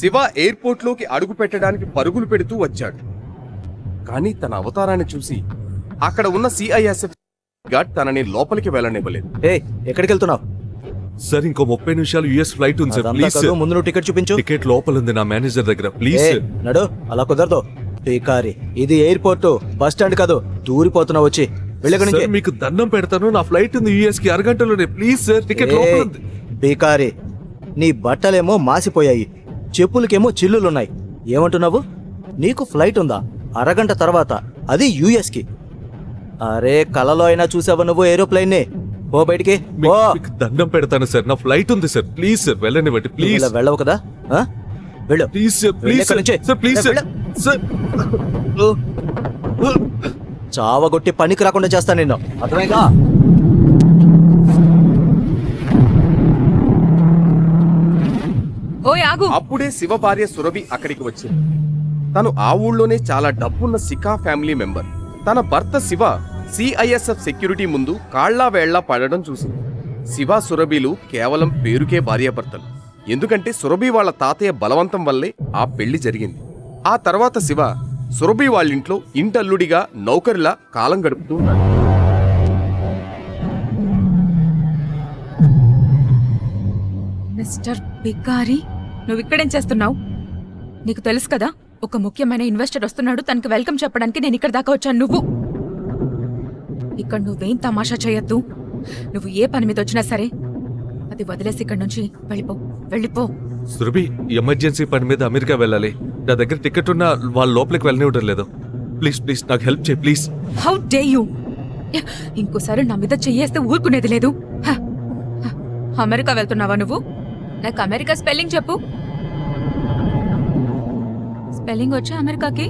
శివ ఎయిర్పోర్ట్లోకి అడుగు పెట్టడానికి పరుగులు పెడుతూ వచ్చాడు. కానీ తన అవతారాన్ని చూసి అక్కడ ఉన్న సిఐఎస్ఎఫ్ గార్డ్ తనని లోపలికి వెళ్ళనివ్వలేదు. ఏ ఎక్కడికి వెళ్తున్నావు సార్ ఇంకో ముప్పై నిమిషాలు యుఎస్ ఫ్లైట్ ఉంది సార్ ప్లీజ్ ముందు నువ్వు టికెట్ చూపించు. టికెట్ లోపల ఉంది నా మేనేజర్ దగ్గర ప్లీజ్ నడు అలా కుదరదు. పీకారి ఇది ఎయిర్పోర్ట్. బస్ స్టాండ్ కాదు. దూరిపోతున్నావు వచ్చి. మీకు దండం పెడతాను. నా ఫ్లైట్ ఉంది యుఎస్కి అరగంటలోనే. ప్లీజ్ సార్ టికెట్ పీకారి నీ బట్టలేమో మాసిపోయాయి. చెప్పులకేమో చిల్లులున్నాయి. ఏమంటున్నావు? నీకు ఫ్లైట్ ఉందా? అరగంట తర్వాత. అది యుఎస్కి. అరే కలలో అయినా చూసావా నువ్వు ఏరోప్లేన్ని ఓ బయటికి దండం పెడతాను సార్. నా ఫ్లైట్ ఉంది సార్. ప్లీజ్ సార్ నువ్వు ప్లీజ్. వెళ్ళవు కదా? వెళ్ళు. Please sir please. Sir. Please. Sir. చావగొట్టి పనికి రాకుండా చేస్తాను నిన్ను. అర్థమైందా? ఓయ్ ఆగు. అప్పుడే శివ భార్య సురభి అక్కడికి వచ్చింది. తను ఆ ఊళ్ళోనే చాలా డబ్బున్న సికా ఫ్యామిలీ మెంబర్. తన భర్త శివ సిఐఎస్ఎఫ్ సెక్యూరిటీ ముందు కాళ్ళా వేళ్ళా పడడం చూసింది. శివ సురభిలు కేవలం పేరుకే భార్యాభర్తలు. ఎందుకంటే సురభి వాళ్ళ తాతయ్య బలవంతం వల్లే ఆ పెళ్ళి జరిగింది. ఆ తర్వాత శివ సురభి వాళ్ళింట్లో ఇంటల్లుడిగా నౌకరిలా కాలం గడుపుతూ ఉన్నాడు. మిస్టర్ బికారి నువ్వు ఇక్కడేం చేస్తున్నావు? నీకు తెలుసు కదా ఒక ముఖ్యమైన ఇన్వెస్టర్ వస్తున్నాడు తనకి వెల్కమ్ చెప్పడానికి నేను ఇక్కడ దాకా వచ్చాను. నువ్వు ఇక్కడ నువ్వేం తమాషా చేయొద్దు. నువ్వు ఏ పని మీద వచ్చినా సరే అది వదిలేసి ఇక్కడ నుంచి వెళ్ళిపో వెళ్ళిపో. సురభి ఎమర్జెన్సీ పని మీద అమెరికా వెళ్ళాలి. నా దగ్గర టికెట్ ఉన్నా వాళ్ళ లోపలికి వెళ్ళనివ్వడం లేదు. ప్లీజ్ ప్లీజ్ నాకు హెల్ప్ చేయి ప్లీజ్. హౌ డే యూ ఇంకోసారి నా మీద చెయ్యేస్తే ఊరుకునేది లేదు. హ, హ, అమెరికా వెళ్తున్నావా నువ్వు? నాకు అమెరికా స్పెల్లింగ్ చెప్పు. స్పెల్లింగ్ వచ్చా అమెరికాకి?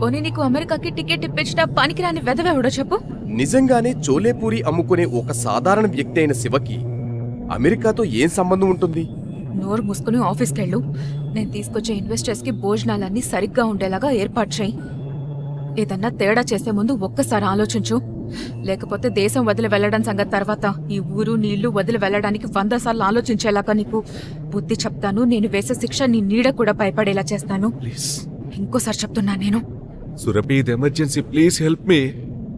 పోనీ నీకు అమెరికాకి టికెట్ ఇప్పించిన పనికిరాని వెదవెవడో చెప్పు. నిజంగానే చోలేపూరి అమ్ముకునే ఒక సాధారణ వ్యక్తి అయిన శివకి అమెరికాతో ఏం సంబంధం ఉంటుంది? నోరు మూసుకుని ఆఫీస్కి వెళ్ళు నేను తీసుకొచ్చే ఇన్వెస్టర్స్కి భోజనాలన్నీ సరిగ్గా ఉండేలాగా ఏర్పాటు చేయి. ఏదన్నా తేడా చేసే ముందు ఒక్కసారి ఆలోచించు. లేకపోతే దేశం వదిలి వెళ్ళడం సంగతి తర్వాత ఈ ఊరు నీళ్ళు వదిలి వెళ్ళడానికి వంద సార్లు ఆలోచించేలాగా నీకు బుద్ధి చెప్తాను. నేను వేసే శిక్ష నీ నీడ కూడా భయపడేలా చేస్తాను. ఇంకోసారి చెప్తున్నా నేను. సురభి ఇది ఎమర్జెన్సీ. Please help me.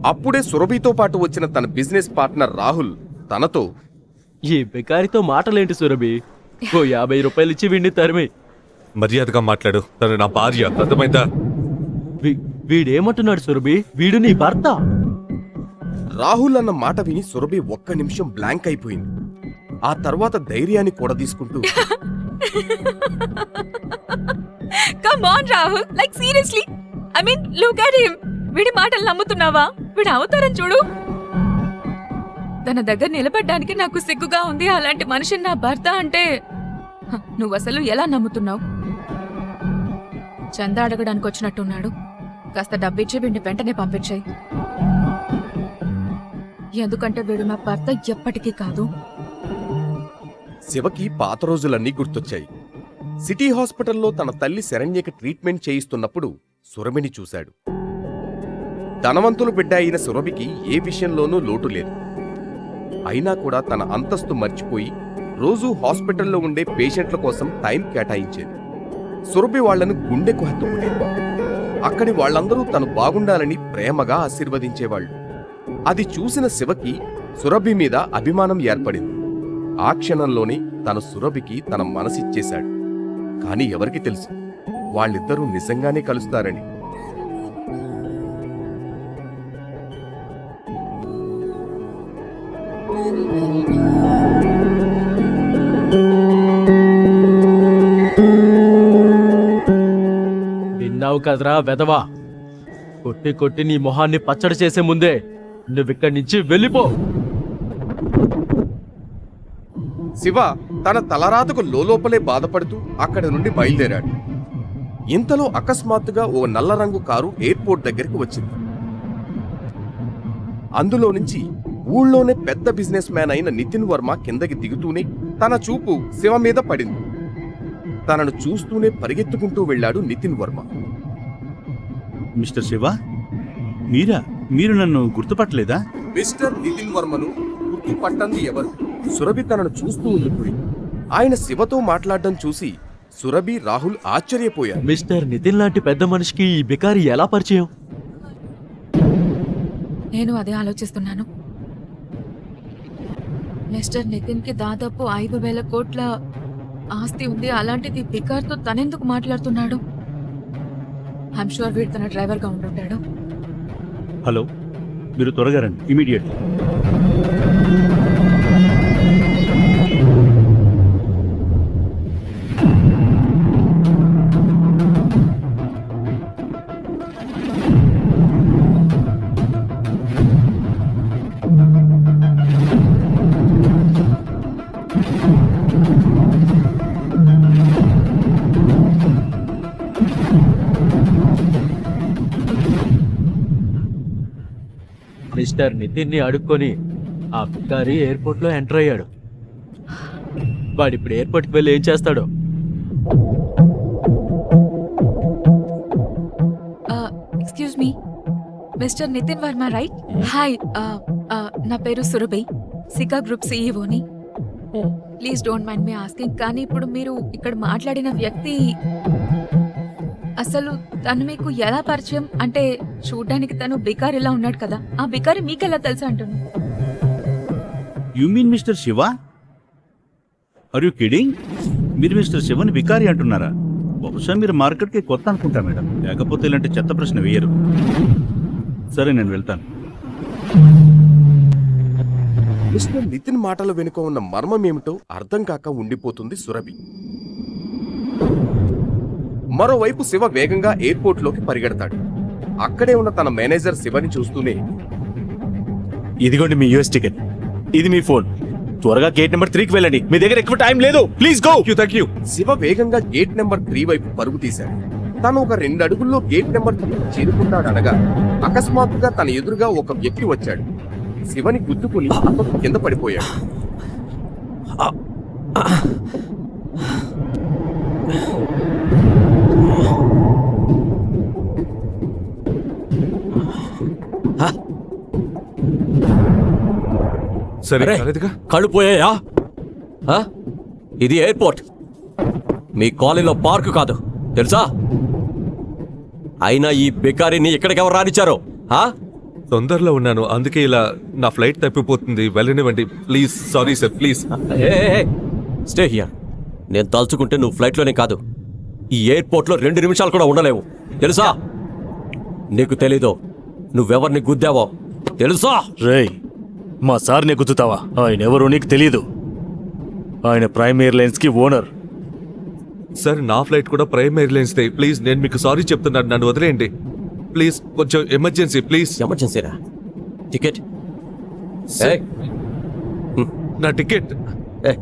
అప్పుడే సురభితో పాటు వచ్చిన తన బిజినెస్ పార్ట్నర్ రాహుల్ తనతో ఈ బెకారితో మాటలేంటి సురభి? ఓ యాభై రూపాయలు ఇచ్చి వీడిని తరిమి. మర్యాదగా మాట్లాడు. తను నా భార్య. అర్థమైందా? వీ- వీడేమంటున్నాడు సురభి? వీడు నీ భర్త. రాహుల్ అన్న మాట విని సురభి ఒక్క నిమిషం బ్లాంక్ అయిపోయింది. ఆ తర్వాత ధైర్యాన్ని కూడా తీసుకుంటూ come on Rahul like seriously I mean look at him వీడి మాటలు నమ్ముతున్నావా? వీడి అవతారం చూడు. తన దగ్గర నిలబడ్డానికి నాకు సిగ్గుగా ఉంది. అలాంటి మనిషిని నా భర్త అంటే నువ్వు అసలు ఎలా నమ్ముతున్నావు? చందా అడగడానికి వచ్చినట్టున్నాడు. కాస్త డబ్బిచ్చి వీడిని వెంటనే పంపించాయి. ఎందుకంటే వీడు నా భర్త ఎప్పటికీ కాదు. శివకి పాత రోజులన్నీ గుర్తొచ్చాయి. సిటీ హాస్పిటల్లో తన తల్లి శరణ్యకి ట్రీట్మెంట్ చేయిస్తున్నప్పుడు సురభిని చూశాడు. ధనవంతులు బిడ్డ అయిన సురభికి ఏ విషయంలోనూ లోటు లేదు. అయినా కూడా తన అంతస్తు మర్చిపోయి రోజూ హాస్పిటల్లో ఉండే పేషెంట్ల కోసం టైం కేటాయించేది. సురభి వాళ్ళను గుండెకు హత్తుకునేది అక్కడి వాళ్ళందరూ తను బాగుండాలని ప్రేమగా ఆశీర్వదించేవాళ్ళు. అది చూసిన శివకి సురభి మీద అభిమానం ఏర్పడింది. ఆ క్షణంలోనే తన సురభికి తన మనసిచ్చేశాడు. కాని ఎవరికి తెలుసు? వాళ్ళిద్దరూ నిజంగానే కలుస్తారని. విన్నావు కదరా వెదవా? కొట్టి కొట్టి నీ మొహాన్ని పచ్చడి చేసే ముందే నువ్విక్కడి నుంచి వెళ్ళిపో. శివ తన తలరాతకు లోలోపలే బాధపడుతూ అక్కడి నుండి బయలుదేరాడు. ఇంతలో అకస్మాత్తుగా ఓ నల్ల రంగు కారు ఎయిర్పోర్ట్ దగ్గరికి వచ్చింది. అందులో నుంచి ఊళ్ళోనే పెద్ద బిజినెస్ మ్యాన్ అయిన నితిన్ వర్మ కిందకి దిగుతూనే తన చూపు శివ మీద పడింది. తనను చూస్తూనే పరిగెత్తుకుంటూ వెళ్ళాడు నితిన్ వర్మ. మిస్టర్ శివ మీరా? మీరు నన్ను గుర్తుపట్టలేదా? మిస్టర్ నితిన్ వర్మను గుర్తుపట్టంది ఎవరు? సురభి తనను చూస్తూ ఉండిపోయి ఆయన శివతో మాట్లాడడం చూసి సురభి రాహుల్ ఆశ్చర్యపోయారు. మిస్టర్ నితిన్ లాంటి పెద్ద మనిషికి ఈ బికారి ఎలా పరిచయం? నేను అదే ఆలోచిస్తున్నాను. మిస్టర్ నితిన్కి దాదాపు ఐదు వేల కోట్ల ఆస్తి ఉంది. అలాంటిది బికార్తో తనెందుకు మాట్లాడుతున్నాడు? ఐమ్ షూర్ వీడు తన డ్రైవర్గా ఉంటుంటాడు హలో మీరు త్వరగా రండి ఇమీడియట్లీ మిస్టర్ నితిన్ని అడుక్కొని ఆ బికారి ఎయిర్పోర్ట్లో ఎంటర్ అయ్యాడు. వాడు ఇప్పుడు ఎయిర్పోర్ట్కి వెళ్ళి ఏం చేస్తాడో? Excuse me. Mister Nitin Varma right? Hi నా పేరు Surabhi. Sika group సిఇఓని please don't mind me asking కానీ ఇప్పుడు మీరు ఇక్కడ మాట్లాడిన వ్యక్తి అసలు తను మీకు ఎలా పరిచయం? అంటే చూడ్డానికి తను బికారిలా ఉన్నాడు కదా. ఆ బికారి మీకెలా తెలుసు అంటున్నాను you mean mister Shiva are you kidding మీరు మిస్టర్ శివని వికారి అంటున్నారా? బహుశా మీరు మార్కెట్కి కొత్త అనుకుంటా మేడం. లేకపోతే ఇలాంటి చెత్త ప్రశ్న వేయరు. సరే నేను వెళ్తాను. మిస్టర్ నితిన్ మాటల వెనుక ఉన్న మర్మమేమిటో అర్థం కాక ఉండిపోతుంది సురభి. మరోవైపు శివ వేగంగా ఎయిర్పోర్ట్లోకి పరిగెడతాడు. అక్కడే ఉన్న తన మేనేజర్ శివని చూస్తూనే ఇదిగోండి మీ యూఎస్ టికెట్. ఇది మీ ఫోన్. త్వరగా గేట్ నెంబర్ త్రీకి వెళ్ళండి. మీ దగ్గర ఎక్కువ టైం లేదు. Please go. You thank you Shiva వేగంగా గేట్ నెంబర్ త్రీ వైపు పరుగు తీశాడు. తను ఒక రెండు అడుగుల్లో గేట్ నెంబర్ త్రీ చేరుకుంటాడనగా అకస్మాత్తుగా తన ఎదురుగా ఒక వ్యక్తి వచ్చాడు. శివని గుద్దుకుని కింద పడిపోయాడు. సరే కళ్ళు పోయాయా? ఇది ఎయిర్పోర్ట్. మీ కాలనీలో పార్కు కాదు తెలుసా? అయినా ఈ బికారిని ఇక్కడికి ఎవరు రానిచ్చారు? తొందరలో ఉన్నాను అందుకే ఇలా నా ఫ్లైట్ తప్పిపోతుంది వెళ్ళనివ్వండి. Please sorry sir please. Stay here. నేను తలుచుకుంటే నువ్వు ఫ్లైట్లోనే కాదు. ఈ ఎయిర్పోర్ట్లో రెండు నిమిషాలు కూడా ఉండలేవు తెలుసా? నీకు తెలీదు నువ్వెవరిని గుద్దావో తెలుసా? రేయ్ మా సార్ని గుద్దుతావా? ఆయన ఎవరో నీకు తెలియదు ఆయన ప్రైమ్ ఎయిర్లైన్స్కి ఓనర్. సార్ నా ఫ్లైట్ కూడా ప్రైమ్ ఎయిర్లైన్స్ దే ప్లీజ్ నేను మీకు సారీ చెప్తున్నాను. నన్ను వదిలేయండి. ప్లీజ్ కొంచెం ఎమర్జెన్సీ ప్లీజ్. ఎమర్జెన్సీరా టికెట్? నా టికెట్. ఏ,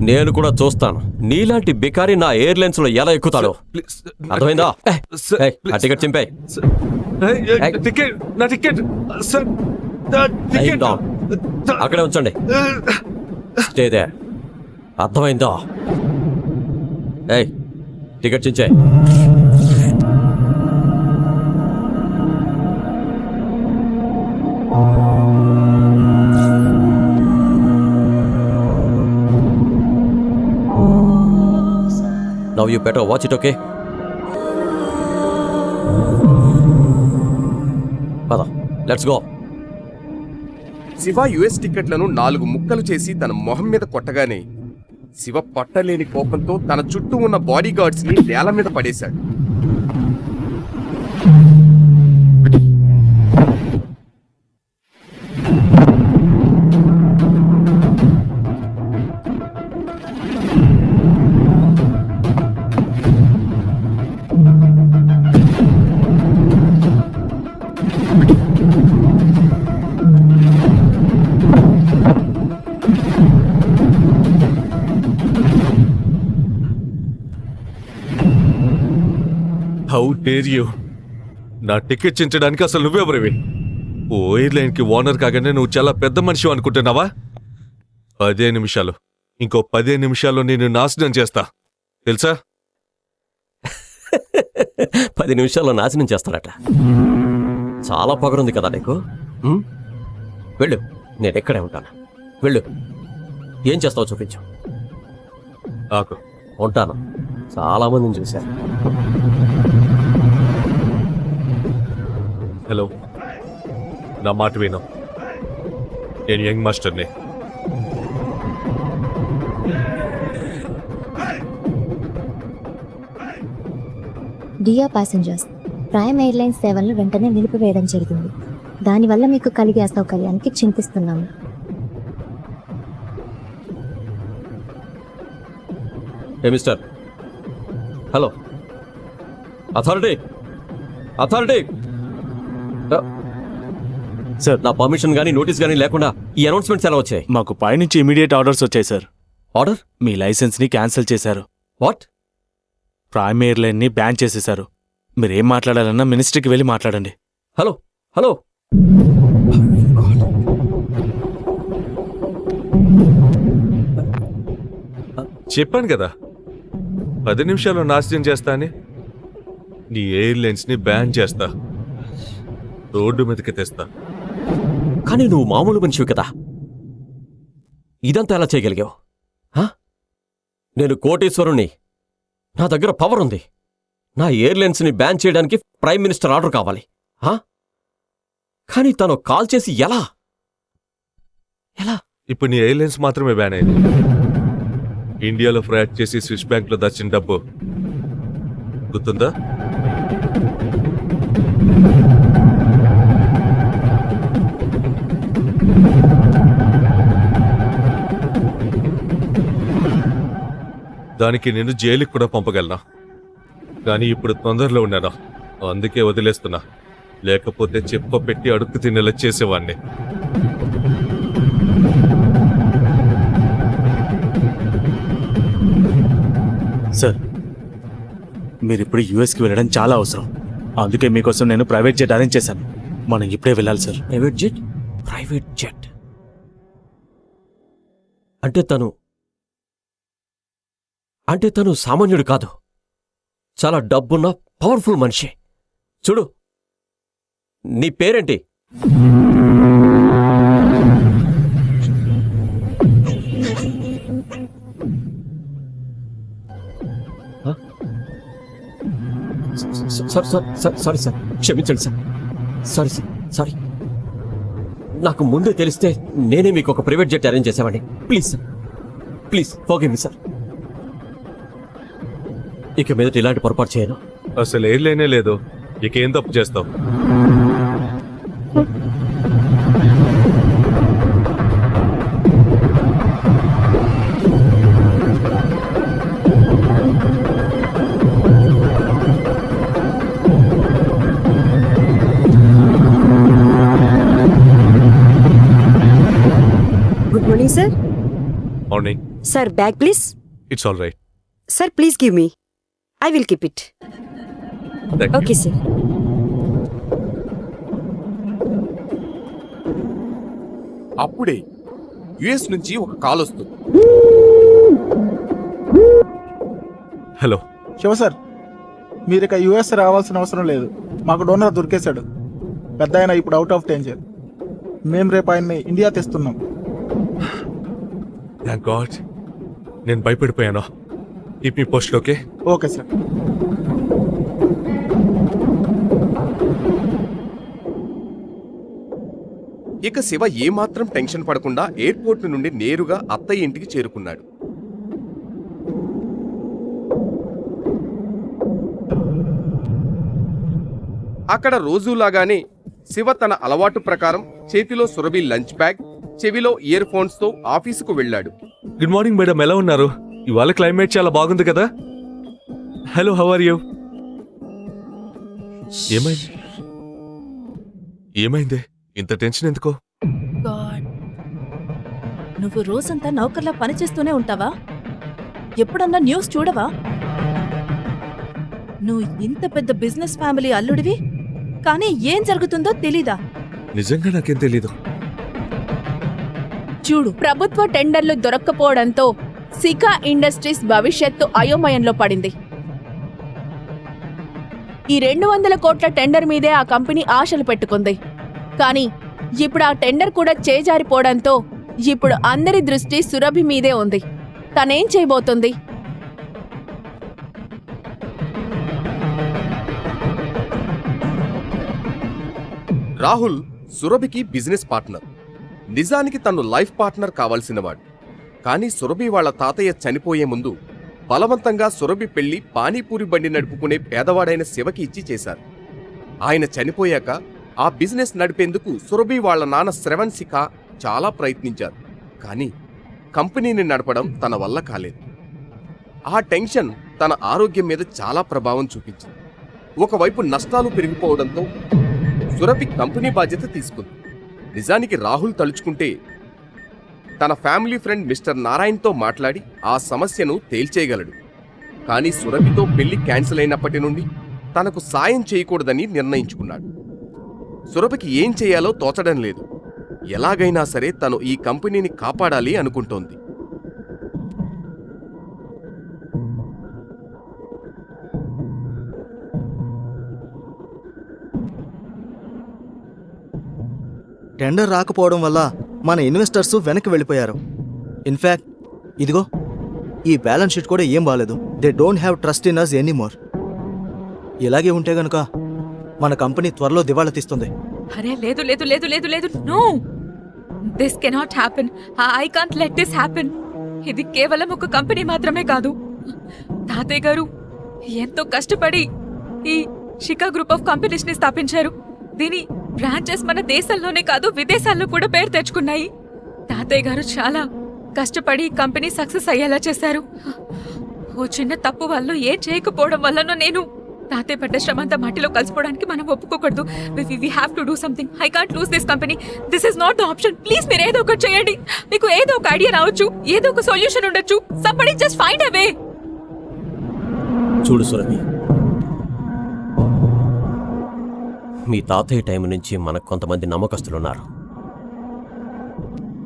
నేను కూడా చూస్తాను. నీలాంటి బికారి నా ఎయిర్లైన్స్లో ఎలా ఎక్కుతాడో. అర్థమైందా? ఆ టికెట్ చింపాయి. టికెట్ నా. అక్కడే ఉంచండి. అర్థమైందా? ఏయ్ ticket చించే now you better watch it పద లెట్స్ గో శివ యుఎస్ టికెట్లను నాలుగు ముక్కలు చేసి తన మొహం మీద కొట్టగానే శివ పట్టలేని కోపంతో తన చుట్టూ ఉన్న బాడీ గార్డ్స్ని నేల మీద పడేశాడు. డేర్ యూ నా టికెట్ చించడానికి అసలు నువ్వెవరివి? ఓ ఎయిర్లైన్కి ఓనర్ కాగానే నువ్వు చాలా పెద్ద మనిషి అనుకుంటున్నావా? పదే నిమిషాలు. ఇంకో పదే నిమిషాల్లో నేను నాశనం చేస్తా. తెలుసా? పది నిమిషాల్లో నాశనం చేస్తాడట చాలా పొగరుంది కదా నీకు? ఉమ్? వెళ్ళు నేను ఎక్కడే ఉంటాను. వెళ్ళు. ఏం చేస్తావో చూపించు. ఆకు ఉంటాను. చాలా మందిని చూశాను. హలో. నా మాట విను. నేను యంగ్ మాస్టర్ని. డియర్ ప్యాసింజర్స్ ప్రైమ్ ఎయిర్లైన్స్ సేవలను వెంటనే నిలిపివేయడం జరిగింది. దానివల్ల మీకు కలిగే అసౌకర్యానికి చింతిస్తున్నాము. ఏ mister? Hello. Authority! Authority! Sir నా పర్మిషన్ కానీ నోటీస్ కానీ లేకుండా ఈ అనౌన్స్మెంట్స్ ఎలా వచ్చాయి? మాకు పైనుంచి ఇమీడియట్ ఆర్డర్స్ వచ్చాయి సార్. ఆర్డర్ మీ లైసెన్స్ని క్యాన్సిల్ చేశారు. వాట్ ప్రైమ్ ఎయిర్లైన్ని బ్యాన్ చేసేశారు. మీరేం మాట్లాడాలన్నా మినిస్ట్రీకి వెళ్ళి మాట్లాడండి. హలో హలో చెప్పాను కదా. పది నిమిషాలు నాశనం చేస్తా అని. నీ ఎయిర్లైన్స్ని బ్యాన్ చేస్తా. రోడ్డు మీదకి తెస్తా. కానీ నువ్వు మామూలు మనిషివి కదా. ఇదంతా ఎలా చేయగలిగావు? నేను కోటేశ్వరుణ్ణి. నా దగ్గర పవర్ ఉంది. నా ఎయిర్లైన్స్ని బ్యాన్ చేయడానికి ప్రైమ్ మినిస్టర్ ఆర్డర్ కావాలి. కానీ తను కాల్ చేసి ఎలా? ఎలా? ఇప్పుడు నీ ఎయిర్లైన్స్ మాత్రమే బ్యాన్ అయింది. ఇండియాలో ఫ్రాడ్ చేసి స్విస్ బ్యాంక్లో దాచిన డబ్బు గుర్తుందా? దానికి నేను జైలుకి కూడా పంపగలనా? కానీ ఇప్పుడు తొందరలో ఉన్నాను? అందుకే వదిలేస్తున్నా. లేకపోతే చెప్ప పెట్టి అడుక్కు తినేలా చేసేవాణ్ణి. సార్ మీరు ఇప్పుడు యూఎస్కి వెళ్ళడం చాలా అవసరం. అందుకే మీకోసం నేను ప్రైవేట్ జెట్ అరేంజ్ చేశాను. మనం ఇప్పుడే వెళ్ళాలి sir. Private jet private jet? అంటే తను అంటే తను సామాన్యుడు కాదు. చాలా డబ్బున్న పవర్ఫుల్ మనిషి. చూడు. నీ పేరేంటి? Sorry sir. క్షమించండి సార్. Sorry sir sorry. నాకు ముందే తెలిస్తే నేనే మీకు ఒక ప్రైవేట్ జెట్ అరేంజ్ చేసేవాడిని. Please sir. ప్లీజ్ ఓకే మీ సార్. ఇక మీదట ఇలాంటి పొరపాటు చేయను అసలు ఎయిర్లైనే లేదు ఇక ఏం తప్పు చేస్తావు Good morning, sir. Morning Sir, bag please. It's all right Sir, please give me. I will keep it. Okay, sir. అప్పుడే యుఎస్ నుంచి ఒక కాల్ వస్తుంది. హలో. శివ సార్ మీరు ఇక యుఎస్ రావాల్సిన అవసరం లేదు. మాకు డోనర్ దొరికేశాడు. పెద్ద ఆయన ఇప్పుడు అవుట్ ఆఫ్ డేంజర్ మేము రేపు ఆయన్ని ఇండియా తెస్తున్నాం. Thank God. నేను భయపడిపోయాను. ఈ మీ పోస్ట్ ఓకే ఓకే సార్ ఇక శివ ఏమాత్రం టెన్షన్ పడకుండా ఎయిర్పోర్ట్ నుండి నేరుగా అత్తయ్య ఇంటికి చేరుకున్నాడు. అక్కడ రోజులాగానే శివ తన అలవాటు ప్రకారం చేతిలో సురభి లంచ్ బ్యాగ్ చెవిలో ఇయర్ ఫోన్స్తో ఆఫీసుకు వెళ్ళాడు. గుడ్ మార్నింగ్ మేడం ఎలా ఉన్నారు? ఇవాళ క్లైమేట్ చాలా బాగుంది కదా. హలో హౌ ఆర్ యూ ఏమైంది? ఏమైంది? ఇంత టెన్షన్ ఎందుకో? నువ్వు రోజంతా నౌకర్లా పనిచేస్తూనే ఉంటావా? ఎప్పుడన్నా న్యూస్ చూడవా? నువ్వు ఇంత పెద్ద బిజినెస్ ఫ్యామిలీ అల్లుడివి కానీ ఏం జరుగుతుందో తెలీదా? నిజంగా నాకేం తెలీదు. చూడు ప్రభుత్వ టెండర్లు దొరక్కపోవడంతో సికా ఇండస్ట్రీస్ భవిష్యత్తు అయోమయంలో పడింది. ఈ రెండు వందల కోట్ల టెండర్ మీదే ఆ కంపెనీ ఆశలు పెట్టుకుంది. కానీ ఇప్పుడు ఆ టెండర్ కూడా చేజారిపోవడంతో ఇప్పుడు అందరి దృష్టి సురభి మీదే ఉంది. తనేం చేయబోతుంది? రాహుల్ సురభికి బిజినెస్ పార్ట్నర్. నిజానికి తను లైఫ్ పార్ట్నర్ కావాల్సినవాడు కానీ సురభి వాళ్ళ తాతయ్య చనిపోయే ముందు బలవంతంగా సురభి పెళ్ళి పానీపూరి బండి నడుపుకునే పేదవాడైన శివకి ఇచ్చి చేశారు. ఆయన చనిపోయాక ఆ బిజినెస్ నడిపేందుకు సురభి వాళ్ళ నాన్న శ్రవణ్ శిఖ చాలా ప్రయత్నించారు. కానీ కంపెనీని నడపడం తన వల్ల కాలేదు. ఆ టెన్షన్ తన ఆరోగ్యం మీద చాలా ప్రభావం చూపించింది. ఒకవైపు నష్టాలు పెరిగిపోవడంతో సురభి కంపెనీ బాధ్యత తీసుకుంది. నిజానికి రాహుల్ తలుచుకుంటే తన ఫ్యామిలీ ఫ్రెండ్ మిస్టర్ నారాయణ్తో మాట్లాడి ఆ సమస్యను తేల్చేయగలడు. కానీ సురభితో పెళ్ళి క్యాన్సిల్ అయినప్పటి నుండి తనకు సాయం చేయకూడదని నిర్ణయించుకున్నాడు. సురభికి ఏం చేయాలో తోచడం లేదు. ఎలాగైనా సరే తను ఈ కంపెనీని కాపాడాలి అనుకుంటోంది. టెండర్ రాకపోవడం వల్ల మన ఇన్వెస్టర్స్ వెనక్కి వెళ్ళిపోయారు. ఇన్ఫ్యాక్ట్ ఇదిగో ఈ బ్యాలెన్స్ షీట్ కూడా ఏం బాగాలేదు they don't have trust in us anymore ఇలాగే ఉంటే గనుక మన కంపెనీ త్వరలో దివాళా తీస్తుంది. అరే లేదు లేదు లేదు లేదు లేదు no! This cannot happen I can't let this happen ఇది కేవలం ఒక కంపెనీ మాత్రమే కాదు. తాతయ్య గారు ఎంతో కష్టపడి ఈ షికా గ్రూప్ ఆఫ్ కంపెనీస్ని స్థాపించారు. దీని బ్రాంచెస్ మన దేశంలోనే కాదు విదేశాల్లో కూడా పేరు తెచ్చుకున్నాయి. తాతయ్య గారు చాలా కష్టపడి కంపెనీ సక్సెస్ అయ్యేలా చేశారు. ఓ చిన్న తప్పు వల్ల ఏం చేయకపోవడం వల్లనో నేను తాతయ్య పడ్డ శ్రమ అంతా మట్టిలో కలిసిపోవడానికి మనం ఒప్పుకోకూడదు. We have to do something I can't lose this company this is not the option please మీరు ఏదో ఒకటి చేయండి. మీకు ఏదో ఒక ఐడియా రావచ్చు ఏదో ఒక సొల్యూషన్ ఉండొచ్చు. సంబడి జస్ట్ ఫైండ్ అవే చూడు సురభి మీ తాతయ్య టైం నుంచి మనకు కొంతమంది నమ్మకస్తులున్నారు.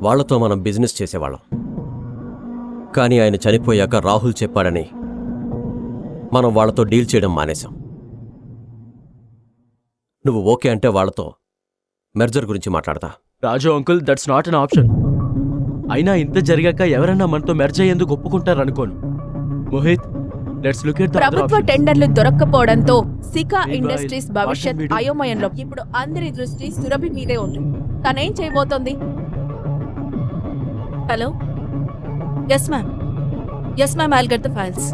వాళ్ళతో మనం బిజినెస్ చేసేవాళ్ళం. కానీ ఆయన చనిపోయాక రాహుల్ చెప్పాడని మనం వాళ్ళతో డీల్ చేయడం మానేశాం. నువ్వు ఓకే అంటే వాళ్ళతో మెర్జర్ గురించి మాట్లాడతా. Raju uncle that's not an option అయినా ఇంత జరిగాక ఎవరైనా మనతో మెర్జ్ అయ్యేందుకు ఒప్పుకుంటారనుకోను. మోహిత్ లెట్స్ లుక్ ఎట్ ప్రభుత్వ టెండర్లు దొరక్కపోవడంతో సికా ఇండస్ట్రీస్ భవిష్యత్? అయోమయంలో ఇప్పుడు అందరి దృష్టి సురభి మీదే ఉంది. తనేం చేయబోతోంది? Hello yes ma'am yes ma'am I'll get the files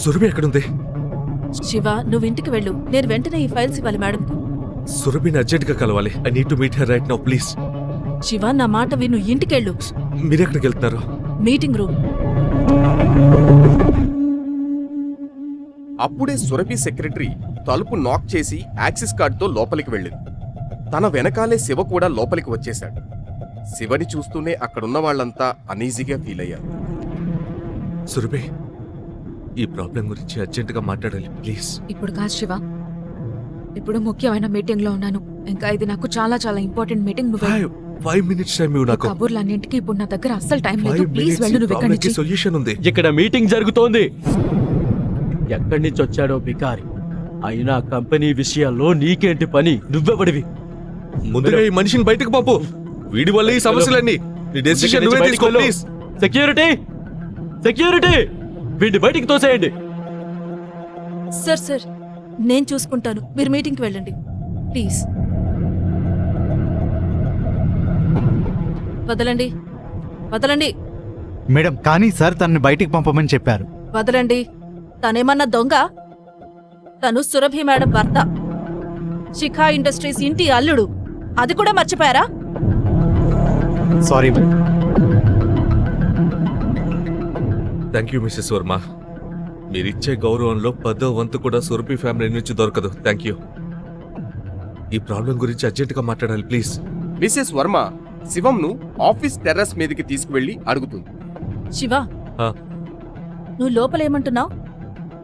Surabhi ఎక్కడుంది? శివ నువ్వు ఇంటికి వెళ్ళు. నేను వెంటనే ఈ ఫైల్స్ ఇవ్వాలి మేడం. సురభిని అర్జెంట్గా కలవాలి. I need to meet her right now please Shiva నా మాట విను. ఇంటికెళ్ళు. మీరు ఎక్కడికి వెళ్తున్నారు? Meeting room. అప్పుడే సురభి సెక్రటరీ తలుపు నాక్ చేసి యాక్సిస్ కార్డుతో లోపలికి వెళ్ళింది. తన వెనకాలే శివ కూడా లోపలికి వచ్చేశాడు. శివని చూస్తూనే అక్కడున్న వాళ్ళంతా అనీజీగా ఫీల్ అయ్యారు. సురభి ఈ ప్రాబ్లం గురించి అర్జెంటుగా మాట్లాడాలి ప్లీజ్. ఇప్పుడు కాదు శివ. ఇప్పుడు ముఖ్యమైన మీటింగ్లో ఉన్నాను. ఇంకా ఇది నాకు చాలా చాలా ఇంపార్టెంట్ మీటింగ్. నువ్వు ఫైవ్ మినిట్స్ టైం ఇవ్వు నాకు. కబుర్లన్నింటికి ఇప్పుడు నా దగ్గర అస్సలు టైం లేదు. ప్లీజ్ వెళ్ళు నువ్వు ఇక్కడి నుంచి. సొల్యూషన్ ఉంది. ఇక్కడ మీటింగ్ జరుగుతోంది. ఎక్కడి నుంచి వచ్చాడో బికారి. అయినా కంపెనీ విషయాల్లో నీకేంటి పని? నువ్వెవడివి? ముందుగా ఈ మనిషిని బయటకు పాపు. వీడి వల్ల ఈ సమస్యలన్నీ. నీ డెసిషన్ నువ్వే తీసుకో ప్లీజ్. సెక్యూరిటీ సెక్యూరిటీ వీడిని బయటికి తోసేయండి. సార్ సార్ నేను చూసుకుంటాను. మీరు మీటింగ్కి వెళ్ళండి. ప్లీజ్. వదలండి. వదలండి. మేడం కానీ సార్ తనని బయటికి పంపమని చెప్పారు. వదలండి. తనేమన్నా దొంగ? తను సురభి మేడం భర్త. శిఖా ఇండస్ట్రీస్ ఇంటి అల్లుడు. అది కూడా మర్చిపోయారా? Sorry madam. Thank you Mrs Varma మీరిచ్చే గౌరవంలో పదో వంతు కూడా సురభి ఫ్యామిలీ నుంచి దొరకదు. థ్యాంక్ యూ ఈ ప్రాబ్లం గురించి అర్జెంటుగా మాట్లాడాలి ప్లీజ్ మిసెస్ వర్మ శివంను ఆఫీస్ టెర్రస్ మీదకి తీసుకువెళ్ళి అడుగుతుంది. శివ ఆ. నువ్వు లోపల ఏమంటున్నావు?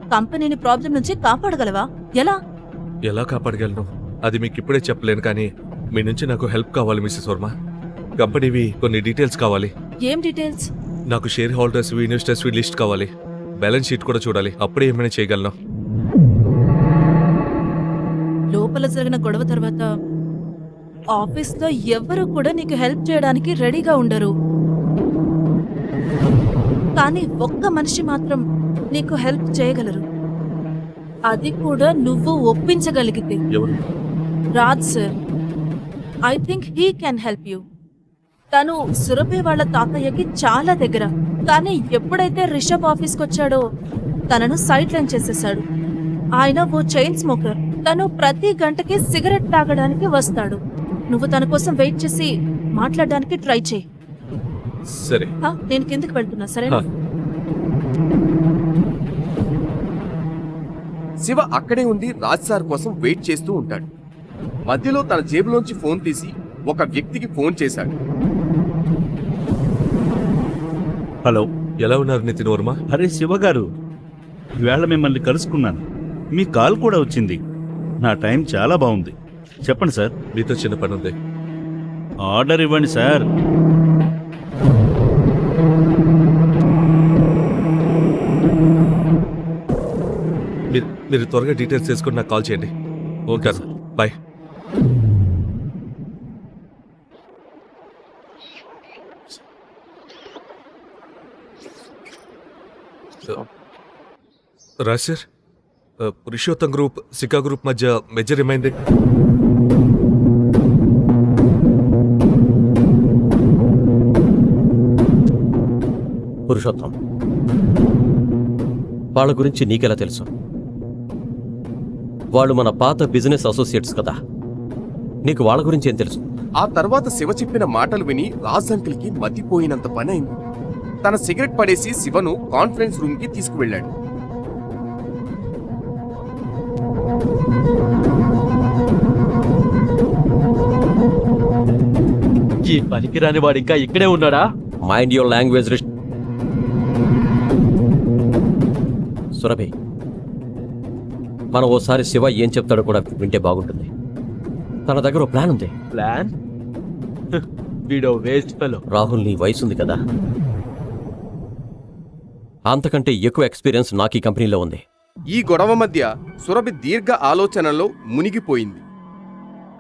కంపెనీని ప్రాబ్లం నుంచి కాపాడగలవా? ఎలా? ఎలా కాపాడగలను? అది మీకు ఇప్పుడే చెప్పలేను కానీ మీ నుంచి నాకు హెల్ప్ కావాలి మిస్సెస్ వర్మ కంపెనీవి కొన్ని డీటెయిల్స్ కావాలి. ఏం డీటెయిల్స్ నాకు షేర్ హోల్డర్స్ ఇన్వెస్టర్స్ లిస్ట్ కావాలి. బ్యాలెన్స్ షీట్ కూడా చూడాలి. అప్పుడే ఏమైనా చేయగలను. లోపల జరిగిన గొడవ తర్వాత ఆఫీస్లో ఎవ్వరూ కూడా నీకు హెల్ప్ చేయడానికి రెడీగా ఉండరు. కానీ ఒక్క మనిషి మాత్రం నీకు హెల్ప్ చేయగలరు. అది కూడా నువ్వు ఒప్పించగలిగితే. ఎవరు? Raj sir I think he can help you. తను సురభి వాళ్ళ తాతయ్యకి చాలా దగ్గర. కానీ ఎప్పుడైతే రిషబ్ ఆఫీస్కి వచ్చాడో తనను సైడ్ లైన్ చేసేశాడు. ఆయన ఓ చైన్ స్మోకర్. తను ప్రతి గంటకి సిగరెట్ తాగడానికి వస్తాడు. నువ్వు తన కోసం వెయిట్ చేసి మాట్లాడడానికి ట్రై చేయి. సరే. నేను కిందకి వెళ్తున్నా? సరే. శివ అక్కడే ఉండి రాజ్ సార్ కోసం వెయిట్ చేస్తూ ఉంటాడు. మధ్యలో తన జేబులోంచి ఫోన్ తీసి ఒక వ్యక్తికి ఫోన్ చేశాడు. హలో ఎలా ఉన్నారు నితిన్ వర్మ? అరే శివ గారు ఈవేళ మిమ్మల్ని కలుసుకున్నాను. మీ కాల్ కూడా వచ్చింది. నా టైం చాలా బాగుంది. చెప్పండి సార్. మీతో చిన్న పని ఉంది ఆర్డర్ ఇవ్వండి సార్. మీరు మీరు త్వరగా డీటెయిల్స్ తీసుకొని నాకు కాల్ చేయండి. Okay sir. Bye. Raj sir Purushottam group Sika group మధ్య మెజర్ ఏమైంది? పురుషోత్తం వాళ్ళ గురించి నీకెలా తెలుసు? వాళ్ళు మన పాత బిజినెస్ అసోసియేట్స్ కదా. నీకు వాళ్ళ గురించి ఏం తెలుసు? ఆ తర్వాత శివ చెప్పిన మాటలు విని రాజ్ అంకిల్కి మతిపోయినంత పని అయింది తన సిగరెట్ పడేసి శివను కాన్ఫరెన్స్ రూమ్కి తీసుకువెళ్ళాడు. ఈ పనికిరాని వాడు ఇంకా ఇక్కడే ఉన్నాడా? మైండ్ యువర్ లాంగ్వేజ్ సురభి మనం ఓసారి శివ ఏం చెప్తాడో కూడా వింటే బాగుంటుంది. తన దగ్గర ఓ ప్లాన్ ఉంది. ప్లాన్? వీడో వేస్ట్ ఫెలో. రాహుల్ నీ వయసు ఉంది కదా. అంతకంటే ఎక్కువ ఎక్స్పీరియన్స్ నాకు ఈ కంపెనీలో ఉంది. ఈ గొడవ మధ్య సురభి దీర్ఘ ఆలోచనలో మునిగిపోయింది.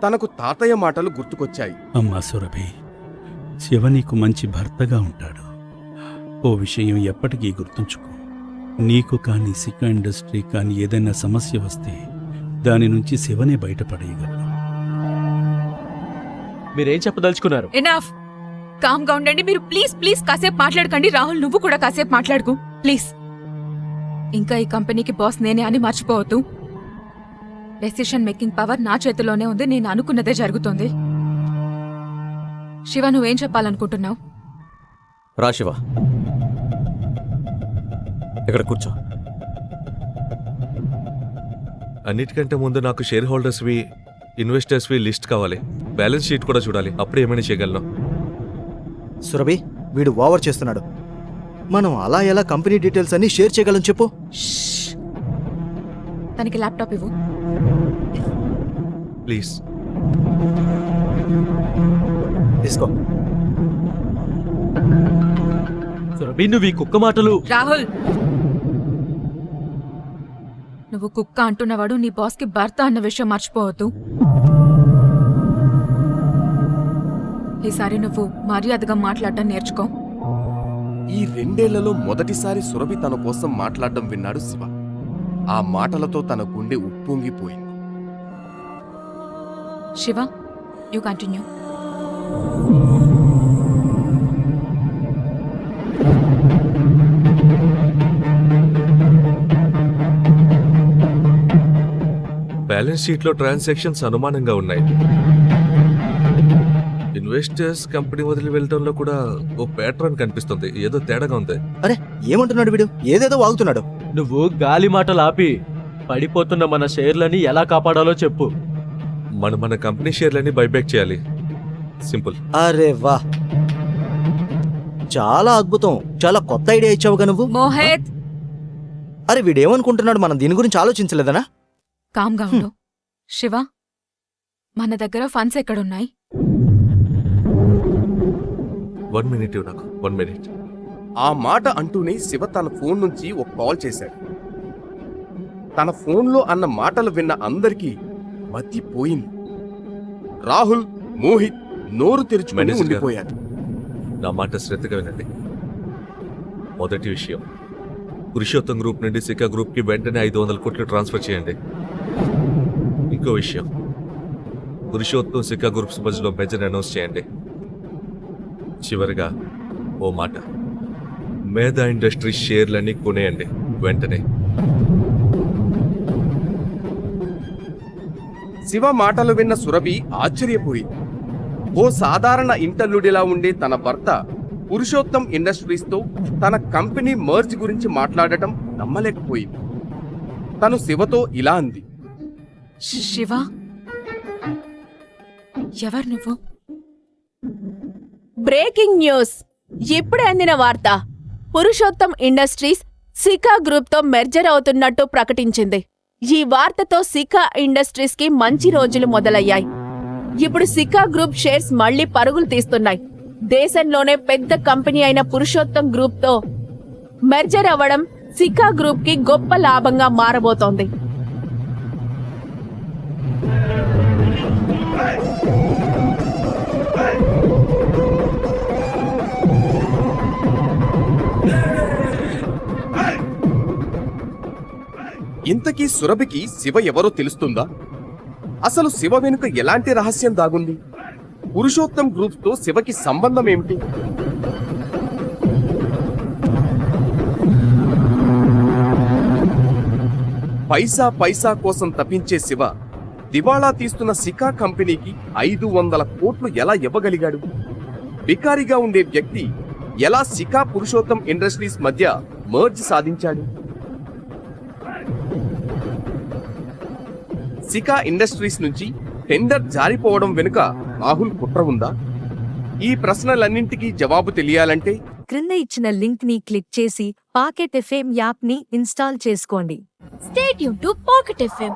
తనకు తాతయ్య మాటలు గుర్తుకొచ్చాయి. అమ్మా సురభి శివ నీకు మంచి భర్తగా ఉంటాడు. ఓ విషయం ఎప్పటికీ గుర్తుంచుకో. నీకు కానీ సికా ఇండస్ట్రీ కానీ ఏదైనా సమస్య వస్తే దాని నుంచి శివనే బయటపడేయగలడు. మీరేం చెప్పదలుచుకున్నారు? ఎనాఫ్ కామ్గా ఉండండి. మీరు ప్లీజ్ ప్లీజ్ కాసేపు మాట్లాడకండి. రాహుల్ నువ్వు కూడా కాసేపు మాట్లాడుకు. ప్లీజ్. ఇంకా ఈ కంపెనీకి బాస్ నేనే అని మర్చిపోవద్దు. డెసిషన్ మేకింగ్ పవర్ నా చేతిలోనే ఉంది. నేను అనుకున్నదే జరుగుతుంది. శివ నువ్వేం చెప్పాలనుకుంటున్నావు? రా శివ. ఇక్కడ కూర్చో. అన్నిటికంటే ముందు నాకు షేర్ హోల్డర్స్వి ఇన్వెస్టర్స్వి లిస్ట్ కావాలి. బ్యాలెన్స్ షీట్ కూడా చూడాలి. అప్పుడే ఏమైనా చేయగలను. సురభి వీడు ఓవర్ చేస్తున్నాడు. మనం అలా ఎలా కంపెనీ డీటెయిల్స్ అన్ని షేర్ చేయగలం చెప్పు. తనకి ల్యాప్టాప్ ఇవ్వు. ప్లీజ్. తీసుకో. సురభి నువ్వు ఈ కుక్క మాటలు రాహుల్! నువ్వు కుక్క అంటున్నవాడు నీ బాస్కి భర్త అన్న విషయం మర్చిపోవద్దు. ఈసారి నువ్వు మర్యాదగా మాట్లాడటం నేర్చుకో. ఈ రెండేళ్ళలో మొదటిసారి సురభి తన కోసం మాట్లాడడం విన్నాడు శివ. ఆ మాటలతో తన గుండె ఉప్పొంగిపోయింది. శివ యూ కంటిన్యూ బ్యాలెన్స్ షీట్లో ట్రాన్సాక్షన్స్ అనుమానంగా ఉన్నాయి. ఇన్వెస్టర్స్ కంపెనీ వదిలి వెళ్ళడంలో కూడా ఓ ప్యాటర్న్ కనిపిస్తుంది. ఏదో తేడాగా ఉంది. అరే ఏమంటున్నాడు వీడు? ఏదేదో వాగుతున్నాడు. నువ్వు గాలి మాటలు ఆపి పడిపోతున్న మన షేర్లని ఎలా కాపాడాలో చెప్పు. మనం మన కంపెనీ షేర్లని బైబ్యాక్ చేయాలి. సింపుల్ అరే వా. చాలా అద్భుతం. చాలా కొత్త ఐడియా ఇచ్చావుగా నువ్వు. మోహిత్! అరే వీడేమనుకుంటున్నాడు? మనం దీని గురించి ఆలోచించలేదనా? కామ్గా ఉండు. శివ మన దగ్గర ఫండ్స్ ఎక్కడున్నాయి? వన్ మినిట్ నాకు వన్ మినిట్ ఆ మాట అంటూనే శివ తన ఫోన్ నుంచి ఒక కాల్ చేశాడు. తన ఫోన్లో అన్న మాటలు విన్న అందరికీ మతి పోయింది. రాహుల్ మోహిత్ నోరు తెరుచుకుని మేనేజర్ గారు. ఉండిపోయారు. నా మాట శ్రద్ధగా వినండి. మొదటి విషయం. పురుషోత్తం గ్రూప్ నుండి సికా గ్రూప్కి వెంటనే ఐదు వందల కోట్లు ట్రాన్స్ఫర్ చేయండి. ఇంకో విషయం. పురుషోత్తం సికా గ్రూప్స్ మధ్యలో మెజర్ అనౌన్స్ చేయండి. చివరిగా ఓ మాట. మేధా ఇండస్ట్రీ షేర్లన్నీ కొనేయండి వెంటనే. శివ మాటలు విన్న సురభి ఆశ్చర్యపోయింది. ఓ సాధారణ ఇంటల్లుడిలా ఉండే తన భర్త పురుషోత్తం ఇండస్ట్రీస్తో తన కంపెనీ మర్జ్ గురించి మాట్లాడటం నమ్మలేకపోయింది. తను శివతో ఇలా అంది. శివ? ఎవరు నువ్వు? Breaking news. ఇప్పుడే అందిన వార్త. పురుషోత్తం ఇండస్ట్రీస్ సికా గ్రూప్తో మెర్జర్ అవుతున్నట్టు ప్రకటించింది. ఈ వార్తతో సికా ఇండస్ట్రీస్కి మంచి రోజులు మొదలయ్యాయి. ఇప్పుడు సికా గ్రూప్ షేర్స్ మళ్ళీ పరుగులు తీస్తున్నాయి. దేశంలోనే పెద్ద కంపెనీ అయిన పురుషోత్తం గ్రూప్తో మెర్జర్ అవ్వడం సికా గ్రూప్కి గొప్ప లాభంగా మారబోతోంది. ఇంతకీ సురభికి శివ ఎవరో తెలుస్తుందా? అసలు శివ వెనుక ఎలాంటి రహస్యం దాగుంది? పురుషోత్తం గ్రూప్తో శివకి సంబంధం ఏమిటి? పైసా పైసా కోసం తప్పించే శివ దివాళా తీస్తున్న సికా కంపెనీకి ఐదు వందల కోట్లు ఎలా ఇవ్వగలిగాడు? బికారిగా ఉండే వ్యక్తి ఎలా సికా పురుషోత్తం ఇండస్ట్రీస్ మధ్య మర్జ్ సాధించాడు? సికా ఇండస్ట్రీస్ నుంచి టెండర్ జారిపోవడం వెనుక రాహుల్ కుట్ర ఉందా? ఈ ప్రశ్నలన్నింటికీ జవాబు తెలియాలంటే క్రింద ఇచ్చిన లింక్ని క్లిక్ చేసి పాకెట్ ఎఫ్ఎం యాప్ని ఇన్స్టాల్ చేసుకోండి. State to pocket FM